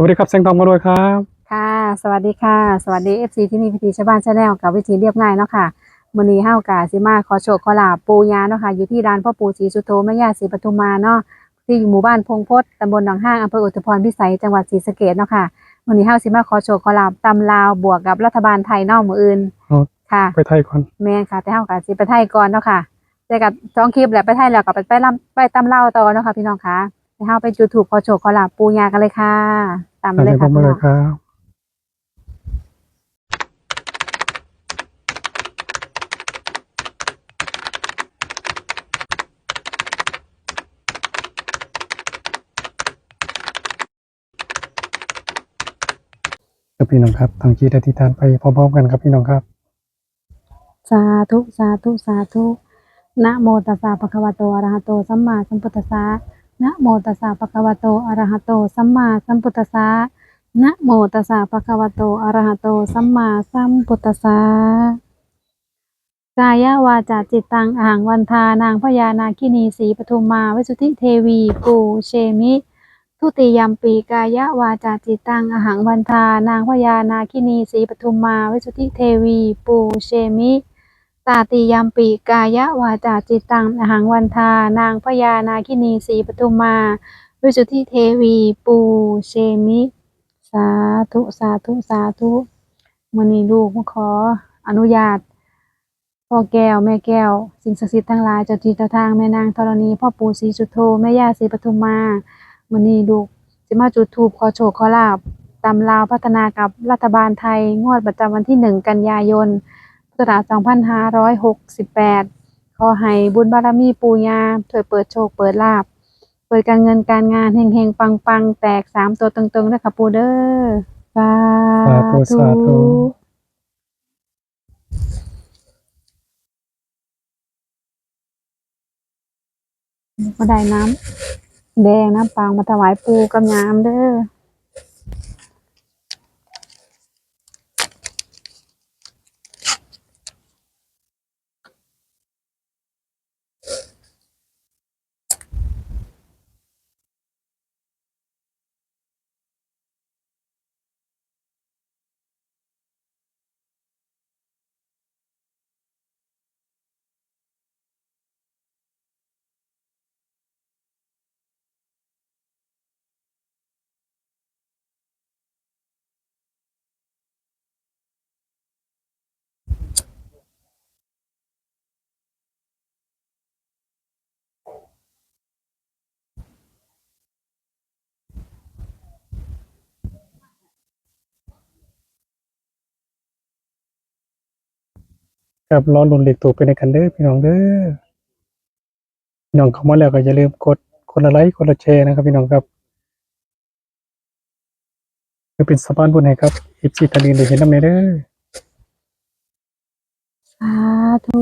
สวัสดีครับแสงทองมาด้วยครับ ค่ะ สวัสดีค่ะ สวัสดี FC ที่นี่พิธีชาวบ้านชาแนลกับวิธีเรียบง่ายเนาะค่ะมื้อนี้เฮากะสิมาขอโชคขอลาบปูยาเนาะค่ะ อยู่ที่ร้านพ่อปู่ศรีสุโธแม่ย่าศรีปทุมมาเนาะที่อยู่หมู่บ้านพงพศตำบลหนองห้างอำเภออุทุพรพิสัยจังหวัดศรีสะเกษเนาะค่ะมื้อนี้เฮาสิมาขอโชคขอลาบตำลาวบวกกับรัฐบาลไทยเนอกมื้ออื่นเอาค่ะ ไปไทยก่อนแม่นค่ะ แต่เฮากะสิไปไทยก่อนเนาะค่ะแต่กับสองคลิปแหละไปไทยแล้วก็ไปไปลำไปตำลาวต่อเนาะค่ะพี่น้องค่ะให้เฮาไปจุดถูกขอโชคขอลาบปูยากันเลยค่ะ ตามแสเลยงทค่ะองมาพี่เลน้อยงครับครับพี่น้องครับทางจีตอธิษฐานไปพร้อมๆกันครับพี่น้องครับ สาธุสาธุสาธุนะโมตัสสะภะคะวะโตอะระหะโตสัมมาสัมพุทธัสสะ นะโมตัสสะภะคะวะโตอะระหะโต สัมมาสัมพุทธัสสะนะโมตัสสะภะคะวะโตอะระหะโต สัมมาสัมพุทธัสสะกายวาจาจิตตังอ่างวันทานางพญานาคินีสีปทุมมาวิสุทธิเทวีปูเชมิ ทุติยมปีกายวาจาจิตตังอหังวันทานางพญานาคินีสีปทุมมาวิสุทธิเทวี ปูเชมิ ตาติยามปีกายวาจาจิตตังอหังวันทานางพญานาคินีสีปทุมมาวิสุทธิเทวีปูเชมิ สาธุสาธุสาธุมณีลูกขออนุญาตพ่อแก้วแม่แก้ว สิ่งศักดิ์สิทธิ์ทั้งหลายเจ้าที่เจ้าทางแม่นางธรณีพ่อปู่ศรีสุโธแม่ย่าศรีปทุมมามื้อนี้ลูกสิมาจุดธูปขอโชคขอลาบตำลาวพัฒนากับรัฐบาลไทย งวดประจำวันที่1กันยายน ศักราช2568 ขอให้บุญบารมีปู่ย่าช่วยเปิดโชคเปิดลาบ เปิดการเงินการงานเฮงๆ ปังๆ แตก3ตัวตรงๆนะคะปู่เด้อสาสาธุสาธุมาได้น้ำแดงน้ำปางมาถวายปูกับยามเด้อ ครับรอลุนเหลขตัวไปในกันเด้อพี่น้องเด้อพี่น้องเข้ามาแล้วก็อย่าลืมกดคนละไลค์คนละแชร์นะครับ พี่น้องครับเพื่อเป็นสะพานบุญให้ครับอีพีทะเลได้เห็นน้ำในเด้อสาธุ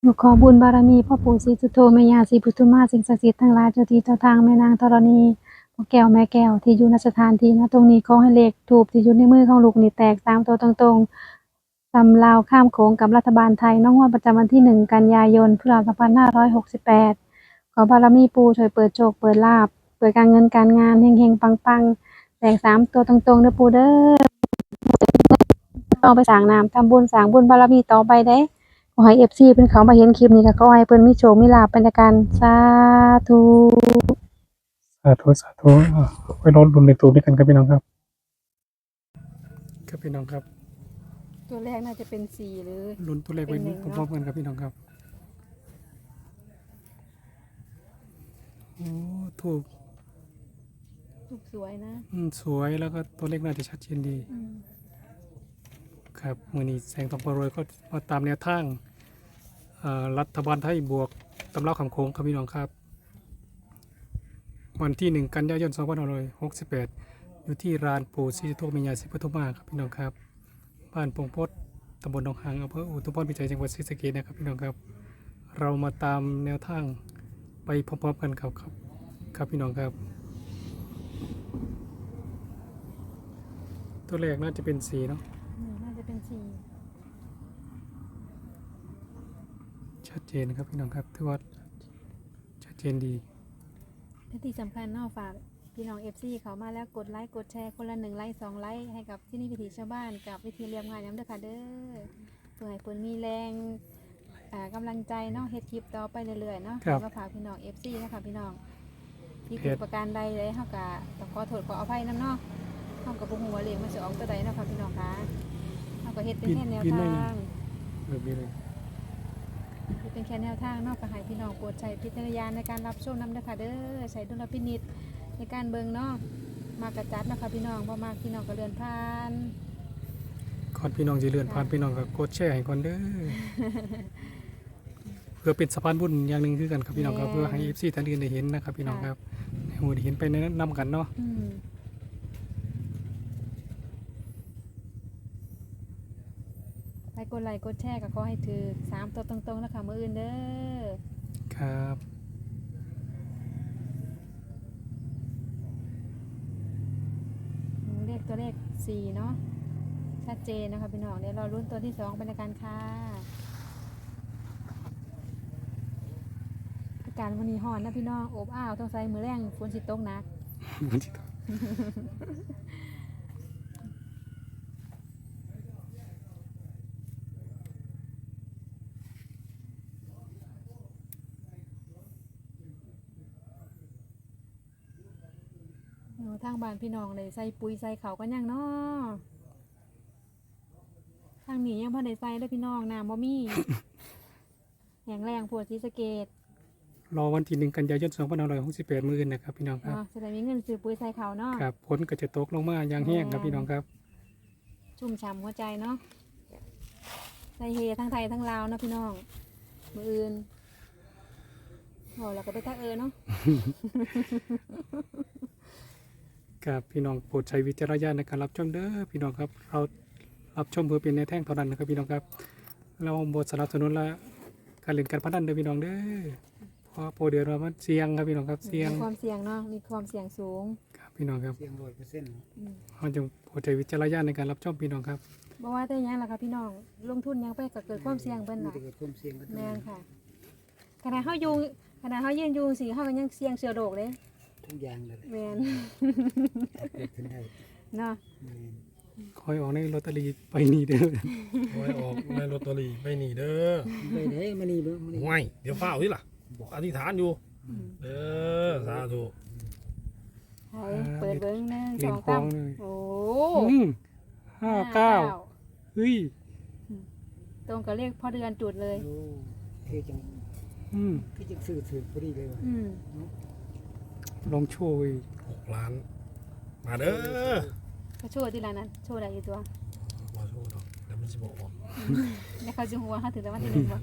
หนูขอบุญบารมีพ่อปู่ศรีสุโธแม่ยาศรีพุทธมาสิ่งศักดิ์สิทธิ์ทั้งหลายเจ้าที่เจ้าทางแม่นางธรณีพ่อแก้วแม่แก้วที่อยู่ณสถานที่นะตรงนี้ขอให้เลขถูกที่อยู่ในมือของลูกนี่แตกตามตัวตรงๆ ตำลาวข้ามโขงกับรัฐบาลไทยน้องวันประจำวันที่หนึ่งกันยายนพุทธศักราช2568 ขอบารมีปูช่วยเปิดโชคเปิดลาบ เปิดการเงินการงานเฮงๆ ปังๆ แตกสามตัวตรงๆเด้อปูเด้อต้องไปสร้างน้ำทำบุญสร้างบุญบารมีต่อไปเด้ขอให้เอฟซีเพิ่นเขามาเห็นคลิปนี้ก็ขอให้เพิ่นมีโชคมีลาภเป็นการสาธุสาธุสาธุอะไว้รอลุ้นเลขตัวด้วยกันครับพี่น้องครับ ครับพี่น้องครับ ตัวแรกน่าจะเป็นสี่หรือ ลุ้นตัวเลขไว้เป็นหนึ่งพร้อมๆกันครับพี่น้องครับโอ้ถูกถูกสวยนะอืมสวยแล้วก็ตัวเลขน่าจะชัดเจนดี อืมครับมือนี้แสงทองปรวยก็มาตามแนวทางเอ่อรัฐบาลไทยบวกตำราคำโค้งครับพี่น้องครับ วันที่หนึ่งกันยายน2568 อยู่ที่รานปู่ศรีสุโธเมียาศรีปทุมมาครับพี่น้องครับ บ้านปงพดตำบลหนองหางอำเภออุทุมพรพิจัยจังหวัดศรีสะเกษนะครับพี่น้องครับ เรามาตามแนวทางไปพร้อมๆกันครับครับครับพี่น้องครับ ตัวแรกน่าจะเป็นสีเนาะน่าจะเป็นสี่ชัดเจนนะครับพี่น้องครับถือว่าชัดเจนดีและที่สำคัญเนอกฝาก พี่น้องเอฟซีเขามาแล้วกดไลค์กดแชร์คนละหนึ่งไลค์สองไลค์ให้กับที่นี่วิถีชาวบ้านกับวิธีเรียมงานย้ำเด้อค่ะเด้อเพื่อให้เพิ่นมีแรงอ่ากำลังใจเนาะเฮ็ดคลิปต่อไปเรื่อยๆเนาะครับมาฝากพี่น้องเอฟซีนะคะพี่น้องที่เพผิดจประการใดเลยเฮาก็ต้องขอโทษขออภัยนํเนาะเฮาก็บ่ฮู้ว่าเลขมันสิออกตัวใดเนาะค่ะพี่น้องคะเฮาก็เฮ็ดเป็นแค่แนวบินทไม่าง แบบนี้เลยเฮ็ดเป็นแค่แนวทางเนาะก็ให้พี่น้องโปรดใช้พิจารณญาณในการรับชมนํเด้อค่ะเด้อใช้ดุลพินิจ ในการเบิ่งเนาะมากระจัดเนาะคะพี่น้องบ่มากพี่น้องก็เลื่อนผ่านก่อนพี่น้องจะเลื่อนผ่านพี่น้องก็กดแชร์ให้ก่อนเด้อเพื่อเป็นสะพานบุญอย่างหนึ่งคือกันครับพี่น้องครับเพื่อให้ FC ท่านอื่นได้เห็นนะครับพี่น้องครับให้หมู่ได้เห็นไปในนั้นนำกันเนาะอืมไปกดไลค์กดแชร์ก็ขอให้ถือสามตัวตรงๆนะคะมื้ออื่นเด้อครับ ตัวเลขสี่เนาะชัดเจนนะคะพี่น้องเดี๋ยวเราลุ้นตัวที่สองเป็นการค่ะอากาศวันนี้ห่อนนะพี่น้องอบอ้าวต้องใส่มือแรงฝนสิตกหนักนสิตก ทางบ้านพี่น้องเลยใส่ปุ๋ยใส่เขาวกันยังเนาะทางนี้ยังพ่ได้ใส่เด้วยพี่น้องน้ำบ่มีแหงแรงปวดศรีสะเกดรอวันที่หนึ่งกันยายน2568มื้อนี้นะครับ พี่น้องครับ เนาะจะได้มีเงินซื้อปุ๋ยใส่เขาวเนาะครับฝนก็จะตกลงมาอย่างแห้งครับพี่น้องครับ ชุ่มฉ่ำหัวใจเนาะใส่เฮทั้งไทยทั้งลาวเนาะพี่น้องมืออื่นโอ้เราก็ไปทักเออเนาะ ครับพี่น้องโปรดใช้วิจารณญาณในการรับชมเด้อพี่น้องครับเรารับชมเพื่อเป็นแนวแท่งเท่านั้นนะครับพี่น้องครับ เราบทสนับสนุนและการเล่นการพนันเด้อพี่น้องเด้อเพราะโปรเดือนว่ามันเสี่ยงครับพี่น้องครับเสี่ยงมีความเสี่ยงเนาะมีความเสี่ยงสูงครับพี่น้องครับเสียงร้อยเปอร์เซ็นต์อืมเราจะโปรดใช้วิจารณญาณในการรับชมพี่น้องครับบ่ว่าแต่หยังล่ะค่ะพี่น้องลงทุนหยังไปก็เกิดความเสี่ยงเบิ่นมีน่ะแต่เกิดความเสี่ยงก็แม่นค่ะขณะเฮาอยู่ขณะเฮายืนอยู่สิเฮาก็ยังเสี่ยงเชื้อโรคเลย ทุกอย่างเลยแม่นเกิดขึ้นได้เนาะแม่นคอยออกในลอตเตอรี่ไปนี่เด้อไว้ออกในลอตเตอรี่ไม่หนีเด้อไปไหนมานี่เบิ่งมานี่ห่วยเดี๋ยวเฝ้าที่ล่ะบอกอธิษฐานอยู่ เด้อสาธุให้เปิดเบิ่งหนึ่งเรีสยอนงคล้อสางมเลยโอ้อืมห้าเก้าเฮ้ยตรงกับเลขพ่อเดือนจุดเลย โอ้คือจังอืม คือจังสื่อถือพอดีเลยว่ะอืม ลองโชว์อีกหกล้าน มาเด้อก็โชว์ที่ร้านนั้น โชว์ได้อยู่ตัวมาโชว์ดอกเดี๋ยวมันสิบอกว่าแล้วเขาจะหัวเขาถึงแต่วันที่หนึ่งบ่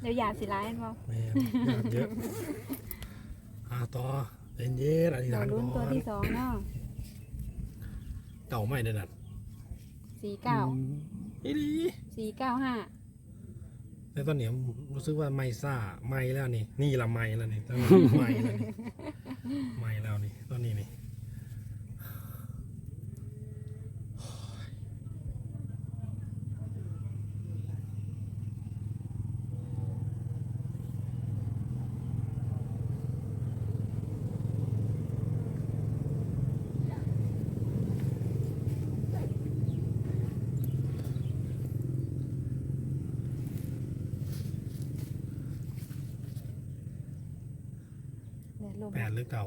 เดี๋ยวหยาดสิร้ายบ่แม่งานเยอะอ่าต่อเย็นเย็นๆอธิษเราฐานก่ลุ้นตัวอนที่สองเนาะเก่าไม่ได้นั่นสี่เก้าอืมอีดีสี่เก้าห้า แต่ตอนเนี้ยรู้สึกว่าไม่ซ่าไม่แล้วนี่ นี่ละไม่แล้วนี่ตอนนี้ไม่แล้วนี่ไม่แล้วนี่ตอนนี้นี่ เดี๋ยว ลมแปดหรือเก่า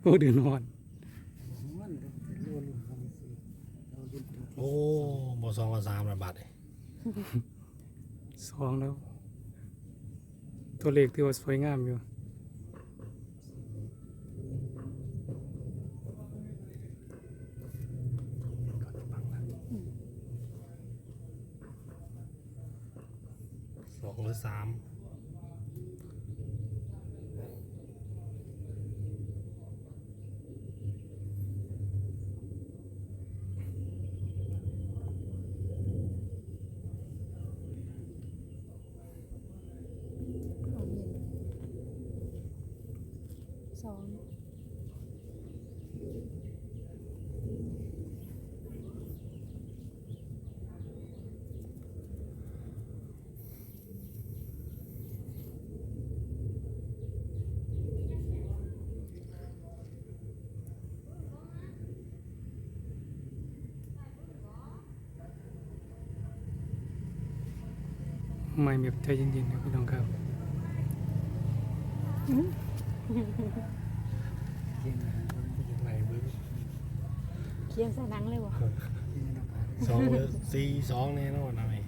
โอ้เดือนนอนมันเดี๋ยวรัวลุ่มกันสิเราลุ้นตัวที่โอ้บอสองกับสามระบาดเลยสองแล้ว ตัวเลขที่ว่าสวยงามอยู่ สองหรือสาม สอง ไม่แบบใจเย็นๆนะพี่น้องครับเย็นนะคนไม่ยังไงบึ้งเคียงใส่หนังเลยวะเย็นนะผ่านสองเลยสี่สองแน่นอนนะไอ้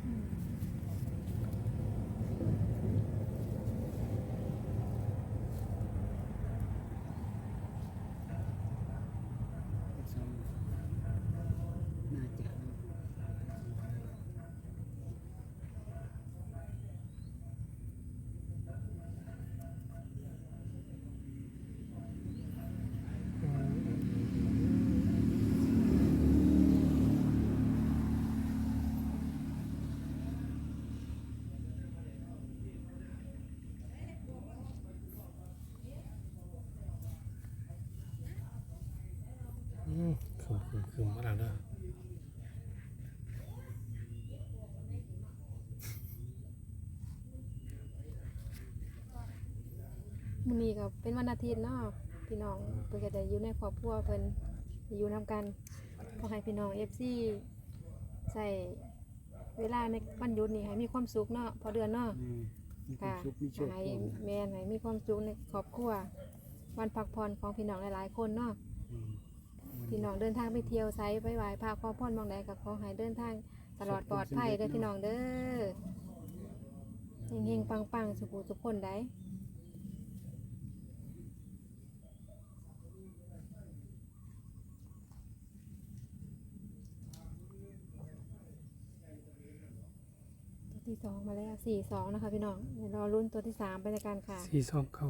ซ้อมน่าจะ อืมคืมคืมคืมมาแล้วเด้อ มื้อ นี้ก็เป็นวันอาทิตย์เนาะพี่น้องเพิ่นก็จะอยู่ในครอบครัวเพิ่นอยู่นํกันขอให้พี่น้อง FC ใส่เวลาในวันหยุดนี่ให้มีความสุขเนาะพอเดือนเนาะอืมมีความค่ะสุขมีโชคให้ความแม่นให้มีความสุขในครอบครัววันพักผ่อนของพี่น้องหลายๆคนเนาะอืมพี่น้องเดินทางไปเที่ยวไซไปไหว้พระขอพรหมองใดก็ขอให้เดินทางตลอดปลอดภัยเด้อพี่น้องเด้อเฮงๆปังๆสุขุสุขคนได้ ที่สองมาแล้วสี่สองนะคะพี่น้องเดี๋ยวรอรุ่นตัวที่สามไปในการค่ะ สี่สองเข้า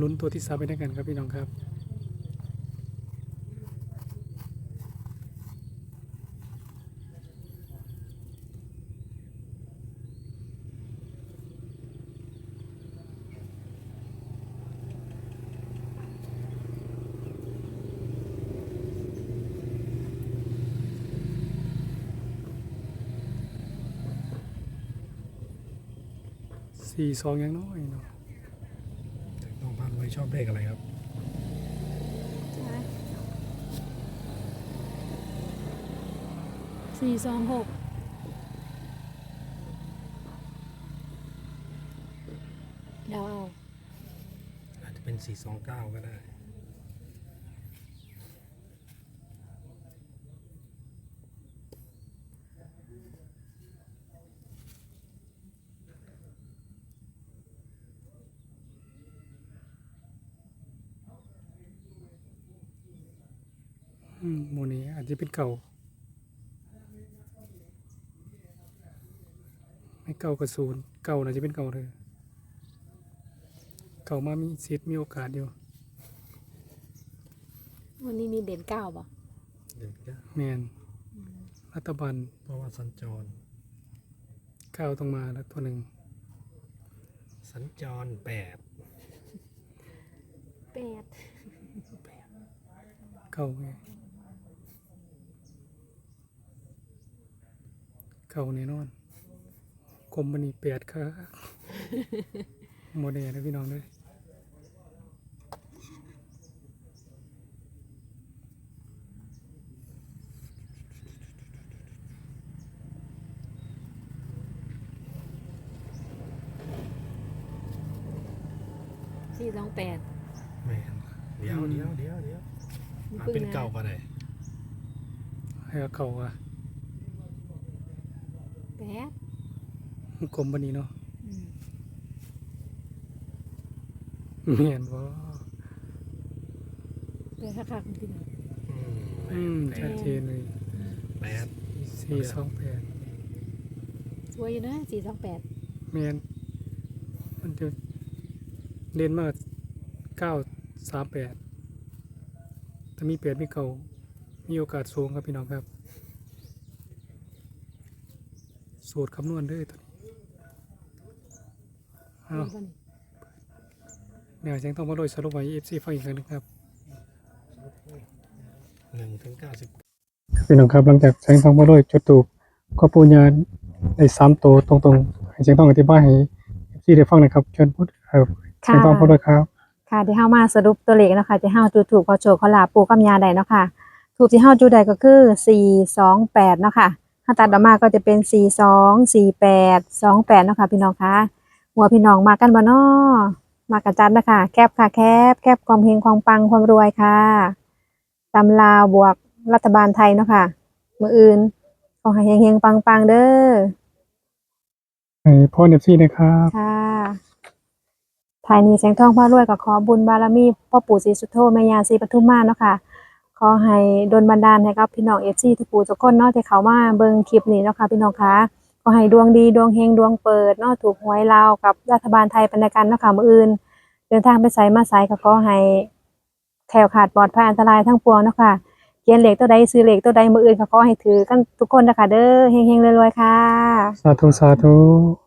ลุ้นตัวที่สามไปด้วยกันครับพี่น้องครับสี่สองยังน้อยเนาะ ต้องพันไว้ชอบเลขอะไรครับสี่สองหกเดาเอาอาจจะเป็นสี่สองเก้าก็ได้ อืมโมนี้อาจจะเป็นเก่าไม่เก่ากับศูนย์เก่าน่าจะเป็นเก่าเลยเก่ามามีสิทธิ์มีโอกาสอยู่วันนี้มีเด่นเก้าป่ะเดี๋ยวจะแมนรัฐบาลเพราะว่าสัญจร เก้าต้องมาแล้วตัวหนึ่งสัญจรแปดแปด เก่าไง เก่าแน่นอนกรมบันีแปดค่ะโมเดลนะพี่น้องเลยสี่สองแปดแม่นเดี๋ยวเดี๋ยวเดี๋ยวเดี๋ยวอาจเป็นเก่าก็ได้ให้เอาเก่าอะ แปดกรมบันีเนาะอืมแม่นบ่แปดคักๆจริงอืมอืมแปชัดดเจนเลยแปดสี่สองแปดๆสวยอยู่นะสี่สองแปดแมนมันจะเด่นมากเก้าสามแปดถ้ามีแปดมีเก่ามีโอกาสสูงครับพี่น้องครับ สูตรคำนวณเด้อตัวนี้เอาแนวเสียงต้องมาโดยสรุปไว้เอฟซีฟังอีกครั้งหนึงครับหนึ่งถึงเก้าสิบพี่น้องครับหลังจากแสงทองมาโดยจุดตูปก็ปูญาได้สามตัวตรงๆให้แสงทองอธิบายให้เอฟซีได้ฟังหนะครับเชิญพูดเอ่อแสงทองมาโดยครับค่ะที่เฮามาสรุปตัวเลขเนาะคะที่เฮาจุดถูกขอโชคขอลาบปู่กับยาได้เนาะค่ะถูกที่เฮาจุดได้ก็คือ428เนาะค่ะ ถ้าตัดออกมาก็จะเป็น42 48 28เนาะค่ะพี่น้องคะหัวพี่น้องมากันบ่เนาะมากันจัดนะคะแคบค่ะแคบแคบความเฮงความปังความรวยค่ะตำลาวบวกรัฐบาลไทยเนาะค่ะมื้ออื่นขอให้เฮงๆปังๆเด้อให้พ่อเอฟซีนะครับค่ะภายนี้แสงทองพ่อรวยก็ขอบุญบารมีพ่อปู่ศรีสุโธแม่ย่าศรีปทุมมาเนาะค่ะ ขอให้ดลบันดาลให้กับพี่น้องเอฟซีทุกปู่ทุกคนเนาะที่เขามาเบิ่งคลิปนี้เนาะค่ะพี่น้องคะขอให้ดวงดีดวงเฮงดวงเปิดเนาะถูกหวยลาวกับรัฐบาลไทยเป็นกันเนาะค่ะมืออื่น เดินทางไปไสมาไสก็ขอให้แคล้วขาดปลอดภัยอันตรายทั้งปวงเนาะค่ะเขียนเลขตัวใดซื้อเหลขตัวใดมืออื่นก็ขอให้ถือกันทุกคนนะคะเด้อเฮงๆรวยๆค่ะ สาธุสาธุ